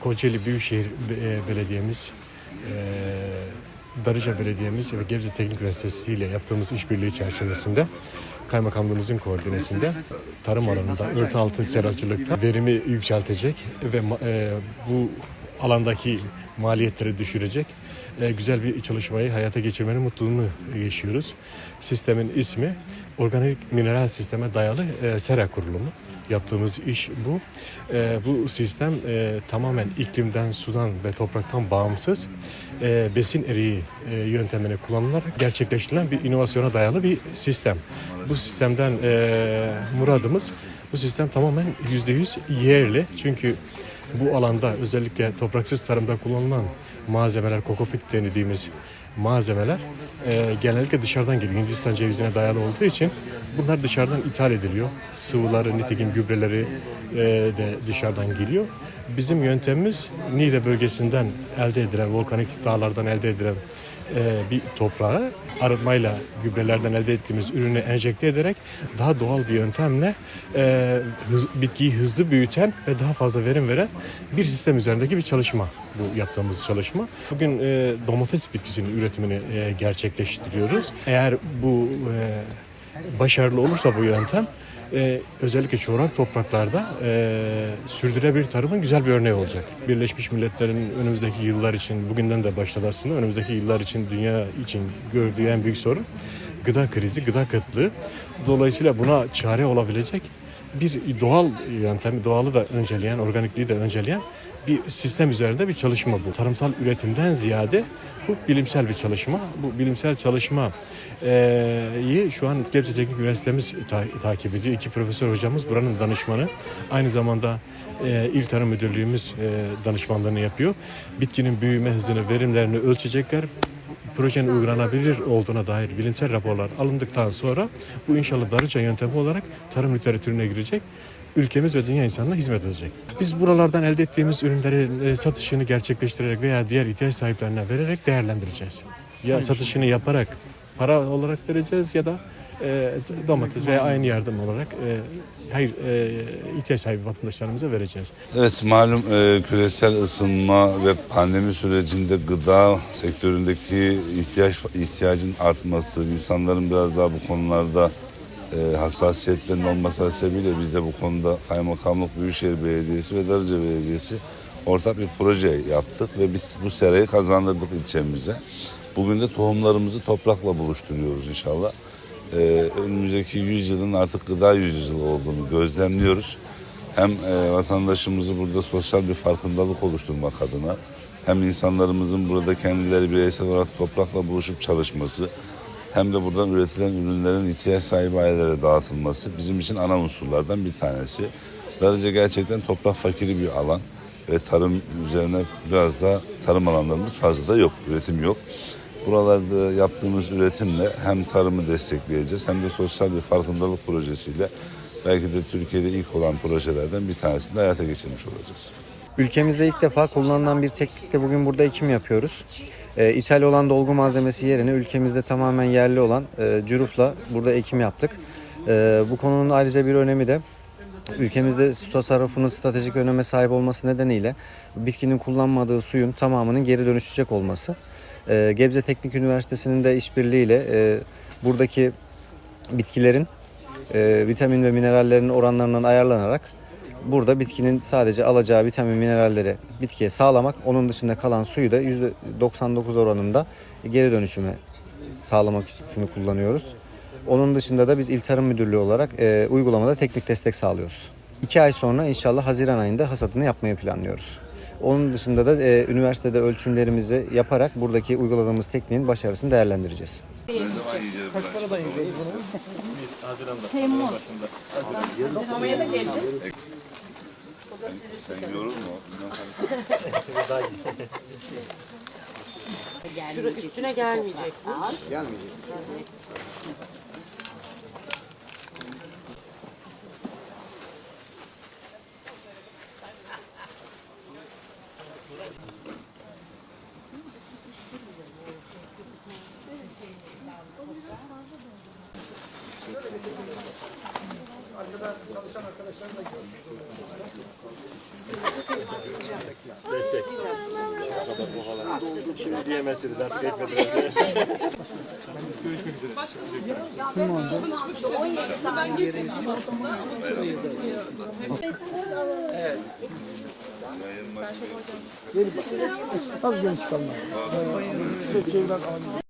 Kocaeli Büyükşehir e, Belediye'miz, e, Darıca Belediye'miz ve Gebze Teknik Üniversitesi ile yaptığımız işbirliği çerçevesinde Kaymakamlığımızın koordinesinde tarım alanında örtü altı seracılıkta verimi yükseltecek ve e, bu alandaki maliyetleri düşürecek e, güzel bir çalışmayı hayata geçirmenin mutluluğunu yaşıyoruz. Sistemin ismi organik mineral sisteme dayalı e, sera kurulumu yaptığımız iş bu. E, bu sistem e, tamamen iklimden, sudan ve topraktan bağımsız e, besin eriği e, yöntemini kullanılarak gerçekleştirilen bir inovasyona dayalı bir sistem. Bu sistemden e, muradımız bu sistem tamamen %100 yerli. Çünkü bu alanda özellikle topraksız tarımda kullanılan malzemeler, kokopit dediğimiz malzemeler e, genellikle dışarıdan geliyor. Hindistan cevizine dayalı olduğu için bunlar dışarıdan ithal ediliyor. Sıvıları, nitekim gübreleri e, de dışarıdan geliyor. Bizim yöntemimiz Niğde bölgesinden elde edilen, volkanik dağlardan elde edilen e, bir toprağı arıtmayla gübrelerden elde ettiğimiz ürünü enjekte ederek daha doğal bir yöntemle e, hız- bitkiyi hızlı büyüten ve daha fazla verim veren bir sistem üzerindeki bir çalışma bu yaptığımız çalışma. Bugün e, domates bitkisinin üretimini e, gerçekleştiriyoruz. Eğer bu e, başarılı olursa bu yöntem e, özellikle çorak topraklarda e, sürdürülebilir tarımın güzel bir örneği olacak. Birleşmiş Milletler'in önümüzdeki yıllar için, bugünden de başladı aslında, önümüzdeki yıllar için, dünya için gördüğü en büyük sorun gıda krizi, gıda kıtlığı. Dolayısıyla buna çare olabilecek bir doğal yöntem, doğalı da önceleyen, organikliği de önceleyen bir sistem üzerinde bir çalışma bu. Tarımsal üretimden ziyade bu bilimsel bir çalışma. Bu bilimsel çalışma eee, şu an Gebze Teknik Üniversitemiz ta- takip ediyor. İki profesör hocamız buranın danışmanı. Aynı zamanda eee İl Tarım Müdürlüğümüz eee, danışmanlığını yapıyor. Bitkinin büyüme hızını, verimlerini ölçecekler projenin uygulanabilir olduğuna dair bilimsel raporlar alındıktan sonra bu inşallah Darıca yöntemi olarak tarım literatürüne girecek. Ülkemiz ve dünya insanına hizmet edecek. Biz buralardan elde ettiğimiz ürünlerin e, satışını gerçekleştirerek veya diğer ihtiyaç sahiplerine vererek değerlendireceğiz. Ya satışını yaparak para olarak vereceğiz ya da e, domates veya aynı yardım olarak e, hayır e, ihtiyaç sahibi vatandaşlarımıza vereceğiz. Evet malum e, küresel ısınma ve pandemi sürecinde gıda sektöründeki ihtiyaç ihtiyacın artması, insanların biraz daha bu konularda e, hassasiyetlerin olması hasebiyle biz de bu konuda Kaymakamlık Büyükşehir Belediyesi ve Darıca Belediyesi ortak bir proje yaptık ve biz bu serayı kazandırdık ilçemize. Bugün de tohumlarımızı toprakla buluşturuyoruz inşallah. E, önümüzdeki 100 yılın artık gıda yüzyılı olduğunu gözlemliyoruz hem e, vatandaşımızı burada sosyal bir farkındalık oluşturmak adına hem insanlarımızın burada kendileri bireysel olarak toprakla buluşup çalışması hem de buradan üretilen ürünlerin ihtiyaç sahibi ailelere dağıtılması bizim için ana unsurlardan bir tanesi. Darıca gerçekten toprak fakiri bir alan ve tarım üzerine biraz da tarım alanlarımız fazla da yok, üretim yok. Buralarda yaptığımız üretimle hem tarımı destekleyeceğiz hem de sosyal bir farkındalık projesiyle belki de Türkiye'de ilk olan projelerden bir tanesini hayata geçirmiş olacağız. Ülkemizde ilk defa kullanılan bir teknikle bugün burada ekim yapıyoruz. Ee, ithal olan dolgu malzemesi yerine ülkemizde tamamen yerli olan e, cürufla burada ekim yaptık. Ee, bu konunun ayrıca bir önemi de ülkemizde su tasarrufunun stratejik öneme sahip olması nedeniyle bitkinin kullanmadığı suyun tamamının geri dönüşecek olması. Ee, Gebze Teknik Üniversitesi'nin de işbirliğiyle e, buradaki bitkilerin e, vitamin ve minerallerin oranlarından ayarlanarak burada bitkinin sadece alacağı vitamin mineralleri bitkiye sağlamak, onun dışında kalan suyu da %99 oranında geri dönüşüme sağlamak için kullanıyoruz. Onun dışında da biz İl Tarım Müdürlüğü olarak e, uygulamada teknik destek sağlıyoruz. İki ay sonra inşallah Haziran ayında hasadını yapmayı planlıyoruz. Onun dışında da e, üniversitede ölçümlerimizi yaparak buradaki uyguladığımız tekniğin başarısını değerlendireceğiz. Sinemaya da geleceğiz. Sen yorulma. Şura üstüne gelmeyecek bu. Destek. Şimdi diyemezsiniz artık ekmediler. Görüşmek üzere. Başka bir şey yok. Ben konuşmak. Ben gittim Evet. Ben çok hocam. Az genç kalma. Çevren.